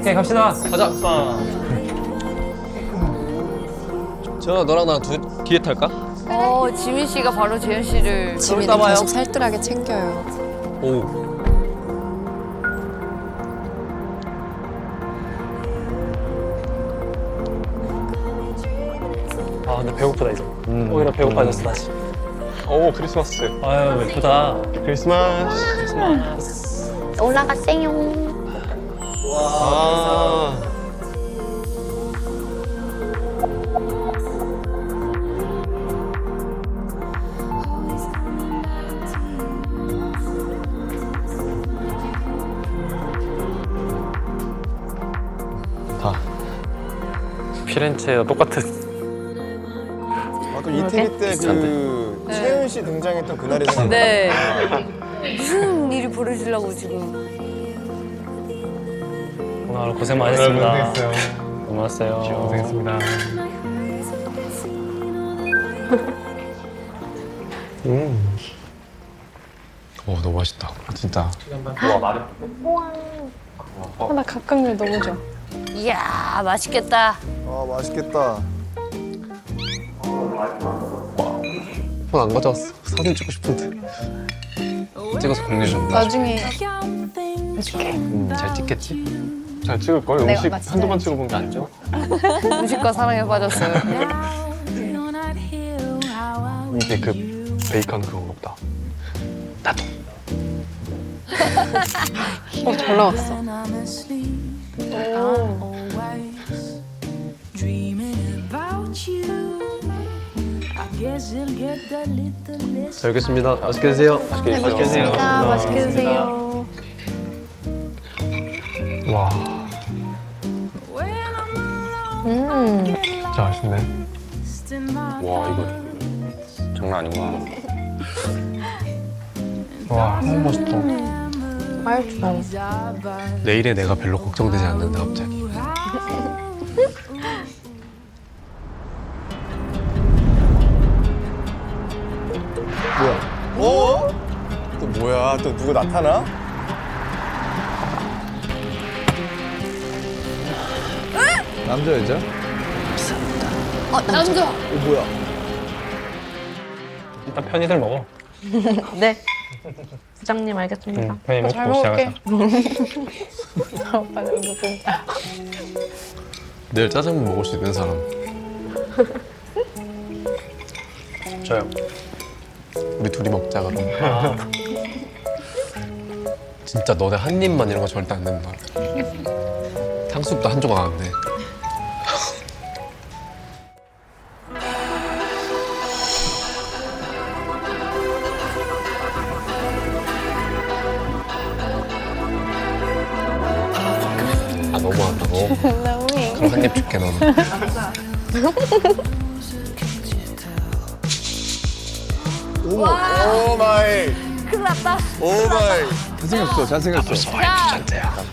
오케이 갑시다. 가자. 저 너랑 나랑 두, 뒤에 탈까? 어, 지민 씨가 바로 재현 씨를 지민이 따봐요. 계속 살뜰하게 챙겨요. 오. 아 근데 배고프다 이제. 음. 오히려 배고파졌어 다시. 오 크리스마스 아유 예쁘다. 크리스마스 올라갔어요. 아. 피렌체와 똑같은. 아, 또 이태리 때 그 네. 채은 씨 등장했던 그날이 생각나 네. 무슨 일이 벌어지려고 지금. 오늘 고생 많으셨습니다. 고생했어요. 고생했습니다. 오 너무 맛있다. 진짜. 나 각각면 너무 좋아. 이야, 맛있겠다. 아 맛있겠다 폰 안 가져왔어. 사진 찍고 싶은데. 찍어서 공유 좀. 나중에 해줄게. 음, 잘 찍겠지? 잘 찍을걸? 내가 음식. 한두 번 찍어본 게 아니죠? 음식과 사랑에 빠졌어요. 이게 그 베이컨 그건가 보다 어, 잘 나왔어. 잘 먹겠습니다. 맛있게 드세요. 맛있게 맛있게 드세요. 맛있게 드세요. 와 음. 진짜 맛있네 와 이거 장난 아니구나. 와 너무 맛있다 맛있어. 내일의 내가 별로 걱정되지 않는다 갑자기. 또 누구 나타나? 남자 여자? 어, 남자. 어 뭐야 일단 편히들 먹어. 네. 부장님 알겠습니다. 응, 편히 먹고 잘 먹을게. 시작하자. 오빠 잘 먹겠습니다. 내일 짜장면 먹을 수 있는 사람. 저요. 우리 둘이 먹자 그럼. 진짜 너네 한 입만 이런 거 절대 안 된다. 탕수육도 한 조각 안 돼. 아 너무 한다고? 너무해. 그럼 한 입 줄게 너는. 오 마이 큰일 났다. 오 마이 잘생겼어 잘생겼어 자,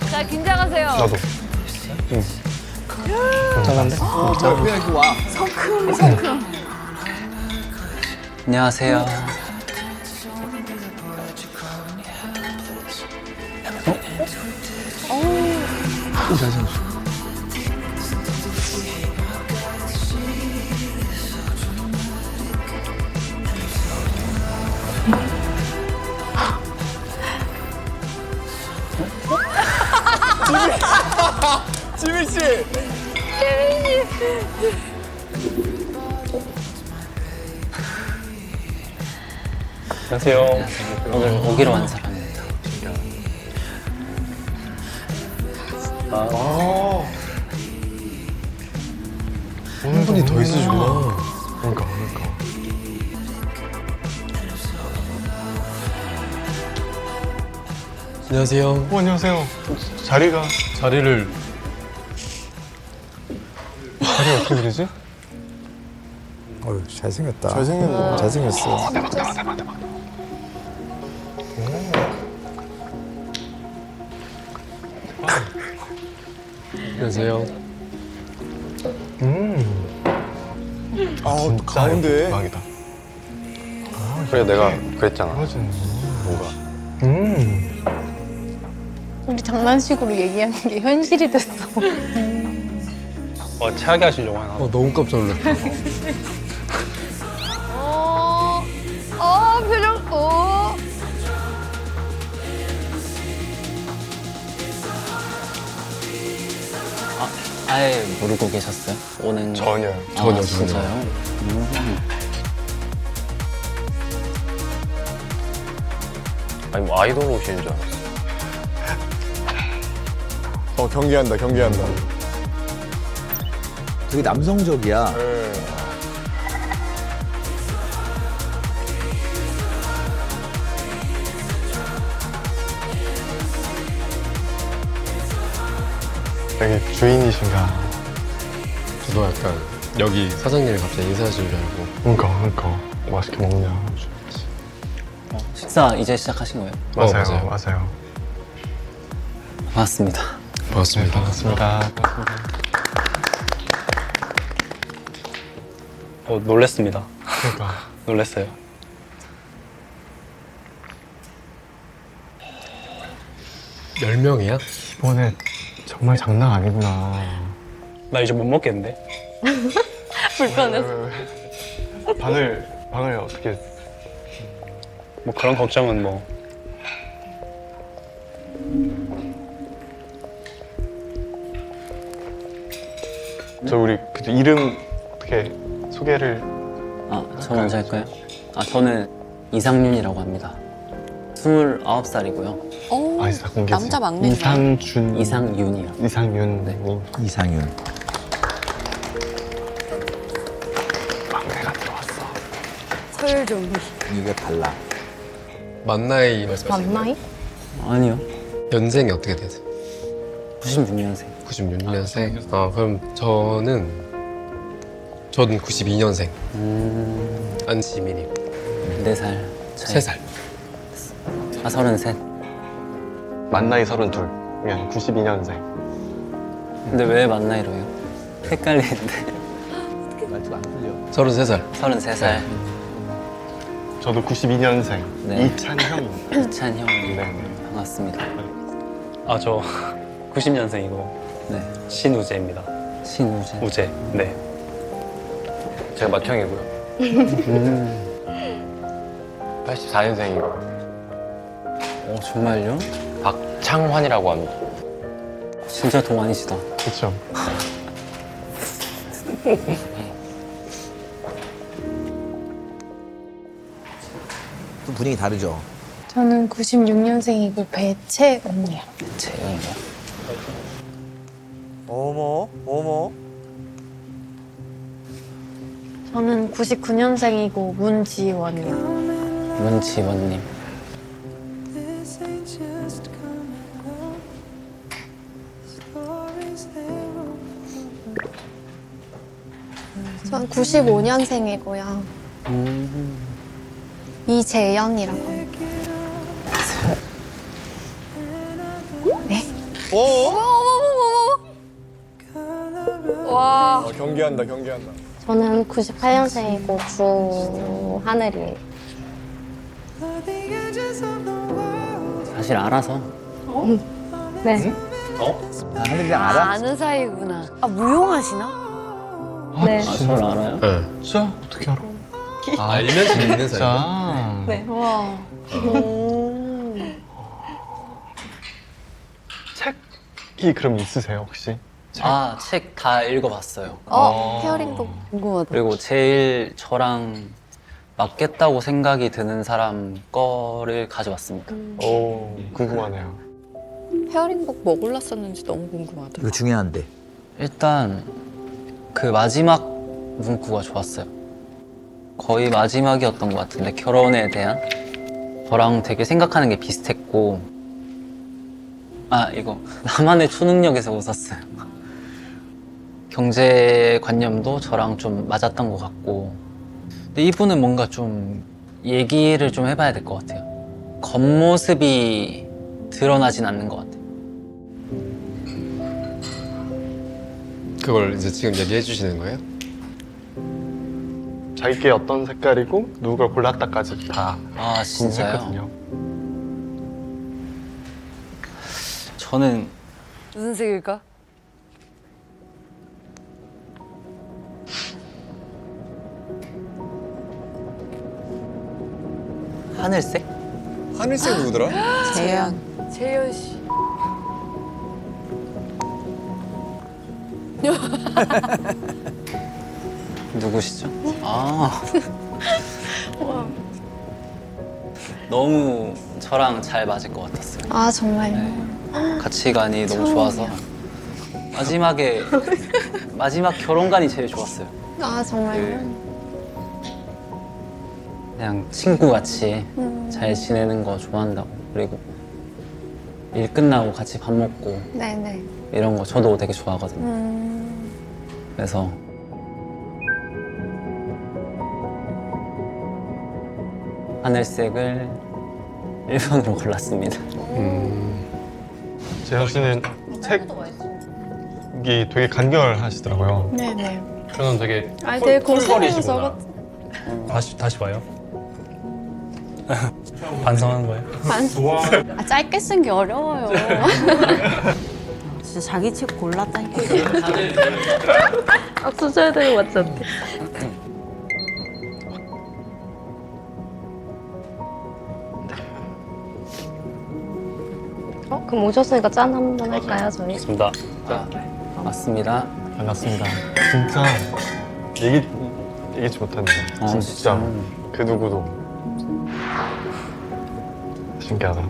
자, 긴장하세요. 나도. 괜찮은데? 그냥 이거 와. 안녕하세요. 지민 안녕하세요. 오늘 오기로 한 사람입니다. 한 분이 더 있으시구나. 그러니까 그러니까 안녕하세요. 어 안녕하세요 자리가 자리를 자리 어떻게 되지? 어휴, 잘생겼다. 잘생겼네 잘생겼어. 안녕하세요. 아 가운데 대박이다. 그래 내가 그랬잖아. 뭔가. 음. 우리 장난식으로 얘기하는 게 현실이 됐어. 어, 최악의 하시려고 하나. 어 너무 깜짝 놀랐다. 아예 모르고 계셨어요? 오는 거? 전혀요. 전혀, 아, 전혀. 진짜요? 음. 아니 뭐 아이돌 오시는 줄 알았어. 어 경기한다 경기한다. 되게 남성적이야. 되게 주인이신가. 저도 약간 여기 사장님이 갑자기 인사하시는 줄 알고. 그러니까 그러니까 맛있게 먹냐. 식사 이제 시작하신 거예요? 맞아요 맞아요. 맞아요. 반갑습니다. 반갑습니다. 반갑습니다. 어, 놀랬습니다. 그러니까 놀랬어요. 열 명이야? 이번에 정말 장난 아니구나. 나 이제 못 먹겠는데? 불편해서. 방을 방을 어떻게 뭐 그런 걱정은 뭐. 저 우리 그 이름 어떻게 소개를 아, 저 먼저 할까요? 아, 저는 이상윤이라고 합니다. 29살이고요. 진짜 공개 남자 막내. 이상준 이상윤이요. 이상윤 네. 님 이상윤. 막내가 들어왔어. 서열 정리. 분위기가 달라. 만 나이 말씀하시는 맞나이? 아니요. 연생이 어떻게 되세요? 96년생. 96년생. 아 그럼 저는 저는 92년생. 음, 안지민이 4살 차이. 3살. 아, 33. 만 나이 서른 둘. 그냥 92년생. 근데 왜 만나이로요? 헷갈리는데. 말투가 안 틀려. 33살. 33살. 저도 92년생. 네. 이찬형입니다. 이찬 형님. 반갑습니다. 아, 저 90년생이고 네. 신우재입니다. 신우재. 우재. 네. 제가 맏형이고요. 음. 84년생이고 어, 정말요? 박창환이라고 합니다. 진짜 동안이시다. 그렇죠. 또 분위기 다르죠. 저는 96년생이고 배채언니요. 재영이요. 어머, 어머. 저는 99년생이고 문지원이요. 문지원님. 전 95년생이고요. 음. 이재연이라고 합니다. 네. 와. 어, 경기한다 경기한다. 저는 98년생이고 주 하늘이에요. 사실 알아서. 네. 아, 하늘이랑 아, 알아? 아는 사이구나. 아, 무용하시나? 네. 아, 저를 알아요? 네. 진짜 어떻게 알아? 아, 알면서 믿는 사이. 진짜. 네. 와. 책이 그럼 있으세요 혹시? 아, 책 다 읽어봤어요. 어, 페어링북. 궁금하다. 그리고 제일 저랑 맞겠다고 생각이 드는 사람 거를 가져왔습니다. 오 궁금하네요. 페어링북 뭐 골랐었는지 너무 궁금하다. 이거 중요한데. 일단 그 마지막 문구가 좋았어요. 거의 마지막이었던 것 같은데 결혼에 대한 저랑 되게 생각하는 게 비슷했고 아 이거 나만의 초능력에서 웃었어요. 경제관념도 저랑 좀 맞았던 것 같고 근데 이분은 뭔가 좀 얘기를 좀 해봐야 될 것 같아요. 겉모습이 드러나진 않는 것 같아요. 그걸 이제 지금 얘기해 주시는 거예요? 자기께 어떤 색깔이고 누가 골랐다까지 다 아 진짜요? 했거든요. 저는 무슨 색일까? 하늘색? 하늘색 누구더라? 재현. 재현 씨. 누구시죠? 아. 너무 저랑 잘 맞을 것 같았어요. 아, 정말요? 네. 가치관이 너무 좋아서 마지막에 마지막 결혼관이 제일 좋았어요. 아, 정말요? 그냥 친구 같이 잘 지내는 거 좋아한다고 그리고 일 끝나고 같이 밥 먹고 네네. 이런 거 저도 되게 좋아하거든요. 음, 그래서 하늘색을 1번으로 골랐습니다. 재현 씨는 색이 되게 간결하시더라고요. 네네. 저는 되게 아, 되게. 고생해서 다시 다시 봐요. 반성하는 거예요? 아, 짧게 쓴 게 어려워요. 진짜 자기 책 골랐다니까. 아, 수저애들이 맞지 않대. 어, 그럼 오셨으니까 짠 한 번 할까요, 저희? 좋습니다. 아, 맞습니다. 반갑습니다. 진짜 얘기 얘기치 못하는데 아, 진짜 진짜. 그 누구도 신기하다.